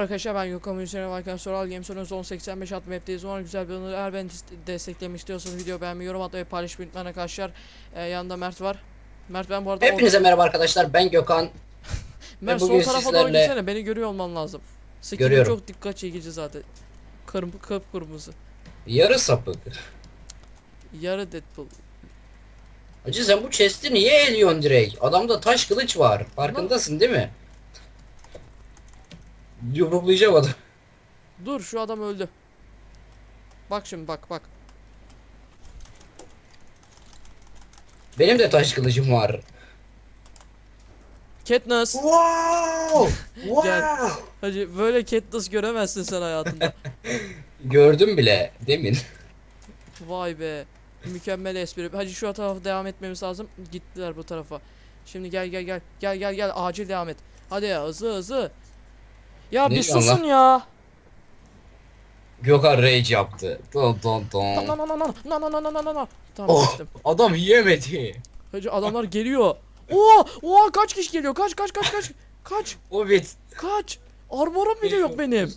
Merhaba arkadaşlar ben Gökhan Hüseyin Varken Soral Game Sonrası 1085 adlı map'teyiz. Umarım güzel bir anı. Eğer beni des- desteklemek istiyorsanız video beğenmeyi, yorum atmayı, paylaşmayı unutmayın arkadaşlar. Ee, yanında Mert var. Mert ben bu arada... Hepinize merhaba arkadaşlar ben Gökhan. Mert sol tarafa doğru sizlerle- gitsene beni görüyor olman lazım. Skin Görüyorum. çok dikkat çekici zaten. Kırm kıpkırmızı. Yarı sapık. Yarı Deadpool. Hacı sen bu chest'i niye eliyorsun direkt? Adamda taş kılıç var. Farkındasın değil mi? Yumruklayacağım adam. Dur şu adam öldü. Bak şimdi bak bak. Benim de taş kılıcım var. Katniss. Wow! Gel. Hacı böyle Katniss göremezsin sen hayatında. Gördüm bile demin. Vay be. Mükemmel espri. Hadi şu tarafa devam etmemiz lazım. Gittiler bu tarafa. Şimdi gel gel gel. Gel gel gel. Acil devam et. Hadi ya hızlı hızlı. Ya Ne bir diyorsun susun ya. Gökhan rage yaptı. Don don Na na don. na na na na na na na na na. Tamam Oh geçtim. adam yiyemedi. Hacı adamlar geliyor. Oo, oo kaç kişi geliyor? Kaç kaç kaç kaç. Kaç O bit. kaç. Armorum bile yok benim.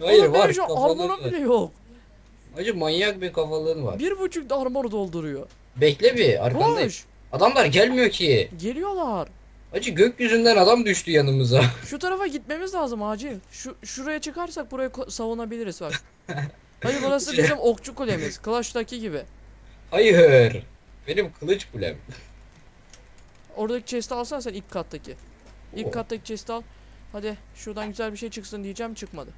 Hayır Oğlum benim var şu an kafalığın armorum var. bile yok. Hacı manyak bir kafalığın var. Bir buçuk da armor dolduruyor. Bekle bir arkandayım. Koş. Adamlar gelmiyor ki. Geliyorlar. Hacı gökyüzünden adam düştü yanımıza. Şu tarafa gitmemiz lazım acil. Şu şuraya çıkarsak burayı ko- savunabiliriz bak. Hayır burası bizim okçu kulemiz. Clash'taki gibi. Hayır. Benim kılıç kulem. Oradaki chest'i alsana sen ilk kattaki. İlk Oo. kattaki chest'i al. Hadi şuradan güzel bir şey çıksın diyeceğim çıkmadı.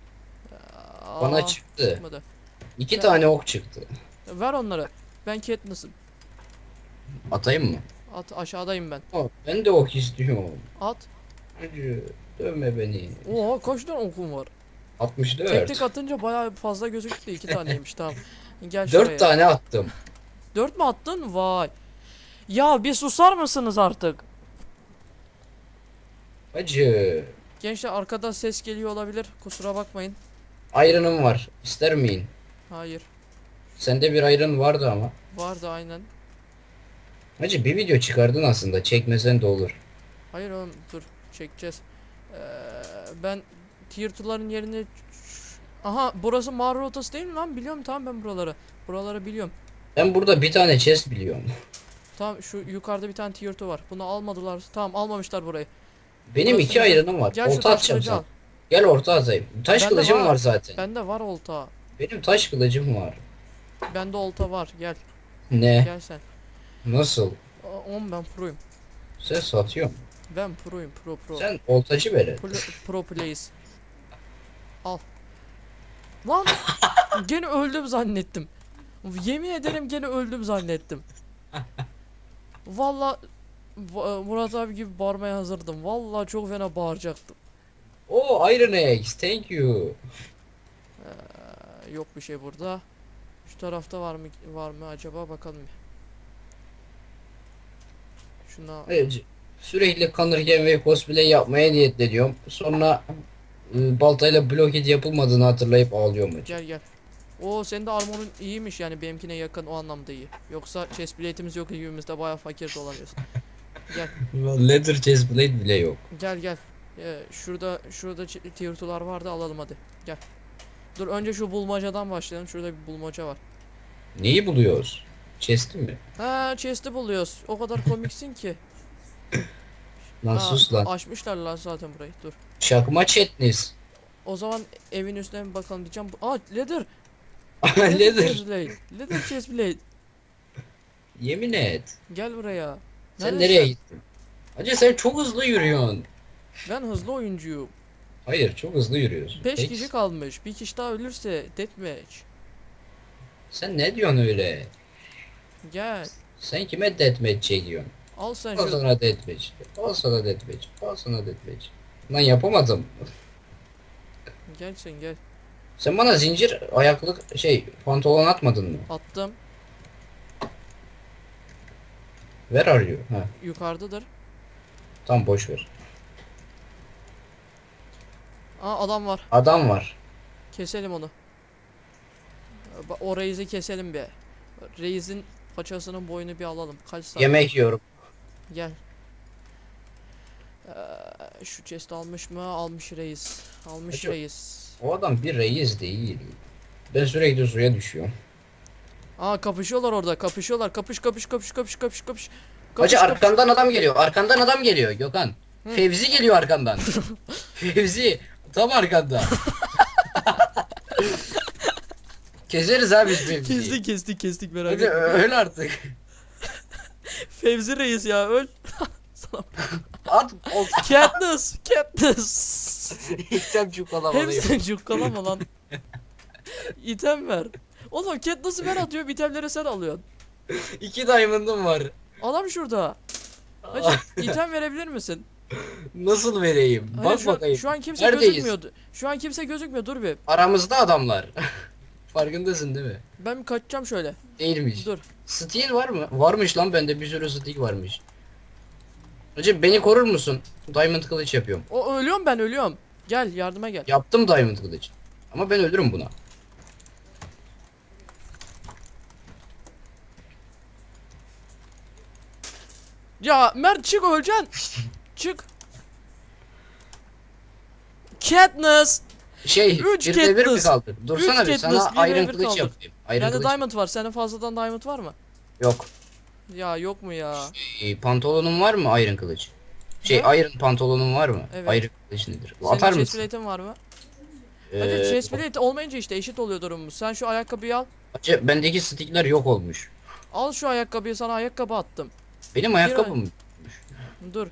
Aa, Bana çıktı. çıkmadı. İki Ya. tane ok çıktı. Ver onları. Ben Katniss'ım. Atayım mı? At aşağıdayım ben. Aa, ben de ok istiyorum. At. Hacı dövme beni. Oha kaç tane okum var. 64. Tek tek atınca bayağı fazla gözüktü. iki taneymiş tamam. Gel şuraya. 4 tane attım. Dört mü attın? Vay. Ya bir susar mısınız artık? Hacı. Gençler arkada ses geliyor olabilir. Kusura bakmayın. Ayrınım var. İster miyin? Hayır. Sende bir ayrın vardı ama. Vardı aynen. Hacı bir video çıkardın aslında. Çekmesen de olur. Hayır oğlum dur çekeceğiz. Ee, ben tier 2'ların yerini Aha burası mağara rotası değil mi lan? Biliyorum tamam ben buraları. Buraları biliyorum. Ben burada bir tane chest biliyorum. Tamam şu yukarıda bir tane tier 2 var. Bunu almadılar. Tamam almamışlar burayı. Benim Burası iki ayrınım var. Gel Orta atacağım sana. al. Gel orta atayım. Taş Bende kılıcım var. var zaten. Bende var olta. Benim taş kılıcım var. Bende olta var. Gel. Ne? Gel sen. Nasıl? Oğlum ben proyum. Sen satıyorsun. Ben proyum. Pro pro. Sen oltacı verin. Pro, pro plays. Al. Lan gene öldüm zannettim. Yemin ederim gene öldüm zannettim. Valla Va- Murat abi gibi bağırmaya hazırdım. Valla çok fena bağıracaktım. Oo Iron Eggs. Thank you. Ee, yok bir şey burada. Şu tarafta var mı var mı acaba bakalım bir. Şuna Hayır, Sürekli kanırken ve cosplay yapmaya niyetleniyorum. Sonra e, baltayla bloket yapılmadığını hatırlayıp ağlıyorum gel gel. O senin de armorun iyiymiş yani benimkine yakın o anlamda iyi. Yoksa chest plate'imiz yok evimizde bayağı fakir dolanıyoruz. Gel. Leather chest plate bile yok. Gel gel. Ee, şurada şurada tier 2'lar vardı alalım hadi. Gel. Dur önce şu bulmacadan başlayalım. Şurada bir bulmaca var. Neyi buluyoruz? Chest'i mi? Ha chest'i buluyoruz. O kadar komiksin ki. Lan sus lan. Açmışlar lan zaten burayı. Dur. Çakma chatniz. O zaman evin üstüne bir bakalım diyeceğim. Aa leather. Leather. blade. Leather chest blade. Yemin et. Gel buraya. Sen Neredesin? nereye gittin? Hacı sen çok hızlı yürüyorsun. Ben hızlı oyuncuyum. Hayır çok hızlı yürüyorsun. 5 Peki, kişi kalmış. Bir kişi daha ölürse deathmatch. Sen ne diyorsun öyle? Gel. Sen kime deathmatch çekiyorsun? Al sen Al şu. sana deathmatch. Al sana deathmatch. Al sana deathmatch. Lan yapamadım. Gel sen gel. Sen bana zincir ayaklık şey pantolon atmadın mı? Attım. Ver arıyor. Ha, Yukarıdadır. tam boş ver. Aa adam var. Adam var. Keselim onu. Ba- O reizi keselim bir. Reis'in paçasının boyunu bir alalım. Kaç saat? Yemek yiyorum. Gel. Ee, Şu chest almış mı? Almış reis. Almış Hacı- reis. O adam bir reis değil. Ben sürekli suya düşüyorum. Aa kapışıyorlar orada. Kapışıyorlar. Kapış kapış kapış kapış kapış kapış. Hacı Kapış, kapış. arkandan adam geliyor. Arkandan adam geliyor Gökhan. Hı. Fevzi geliyor arkandan. Fevzi tam arkanda. Keseriz abi biz Fevzi'yi. Kestik kestik kestik merak Hadi etme. öl artık. Fevzi reis ya öl. Sana- At ol. Katniss. Katniss. İçem çukalamalıyım. Hepsini cukkalama lan. İtem ver. Oğlum Katniss'ı ben atıyorum itemleri sen alıyorsun. İki diamond'ım var. Adam şurada. Hacı item verebilir misin? Nasıl vereyim? Hayır, Bak şu, an- bakayım. şu an kimse Neredeyiz? gözükmüyordu. Şu an kimse gözükmüyor dur bir. Aramızda adamlar. Farkındasın değil mi? Ben bir kaçacağım şöyle. Değilmiş. Dur. Steel var mı? Varmış lan bende bir sürü steel varmış. Hacı beni korur musun? Diamond kılıç yapıyorum. O ölüyorum ben ölüyorum. Gel yardıma gel. Yaptım diamond kılıç. Ama ben ölürüm buna. Ya Mert çık öleceksin. çık. Katniss. Şey, Üç bir de bir mi kaldı? Dursana bir sana bir iron devir kılıç kaldı. yapayım. Iron Bende kılıç diamond var. Senin fazladan diamond var mı? yok. Ya yok mu ya? Ee, pantolonun var mı iron kılıç? Şey Ne? iron pantolonun var mı? Evet. Iron kılıç nedir? Senin Atar mısın? plate'in var mı? Ee, Hadi chest plate olmayınca işte eşit oluyor durumumuz. Sen şu ayakkabıyı al. Hacı bendeki stickler yok olmuş. Al şu ayakkabıyı sana ayakkabı attım. Benim ayakkabım. Dur.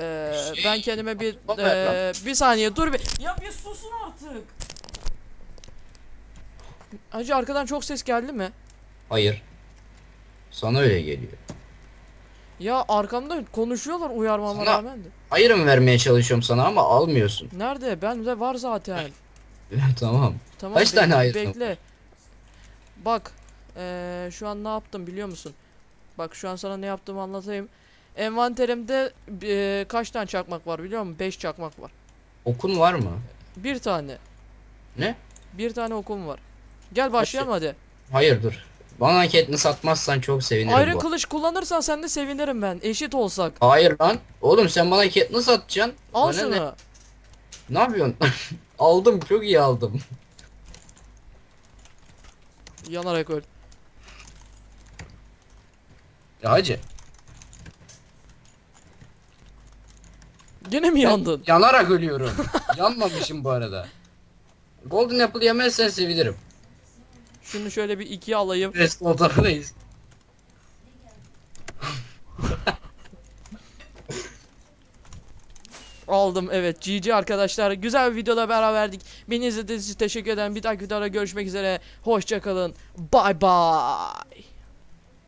Ee, ben kendime bir ee, bir saniye dur bir. Ya bir susun artık. Hacı arkadan çok ses geldi mi? Hayır. Sana öyle geliyor. Ya arkamda konuşuyorlar uyarmama Sana- rağmen de. Iron vermeye çalışıyorum sana ama almıyorsun. Nerede? Bende var zaten. tamam. Tamam. Kaç tane bekle- iron Bekle. Bak. ee, şu an ne yaptım biliyor musun? Bak şu an sana ne yaptığımı anlatayım. Envanterimde ee, kaç tane çakmak var biliyor musun? 5 çakmak var. Okun var mı? Bir tane. Ne? Bir tane okum var. Gel başlayalım hadi. Hayır dur. Bana ketini satmazsan çok sevinirim bu. kılıç kullanırsan sen de sevinirim ben. Eşit olsak. Hayır lan. Oğlum sen bana ketini satacaksın. Al Bana şunu. Ne, ne yapıyorsun? aldım çok iyi aldım. Yanarak öl. Ya hacı. Gene mi yandın? Yanarak ölüyorum. Yanmamışım bu arada. Golden Apple yemezsen sevinirim. Şunu şöyle bir ikiye alayım. Restoran'dayız. Aldım evet. GG arkadaşlar. Güzel bir videoda beraberdik. Beni izlediğiniz için teşekkür ederim. Bir dahaki videoda görüşmek üzere. Hoşçakalın. Bye bye.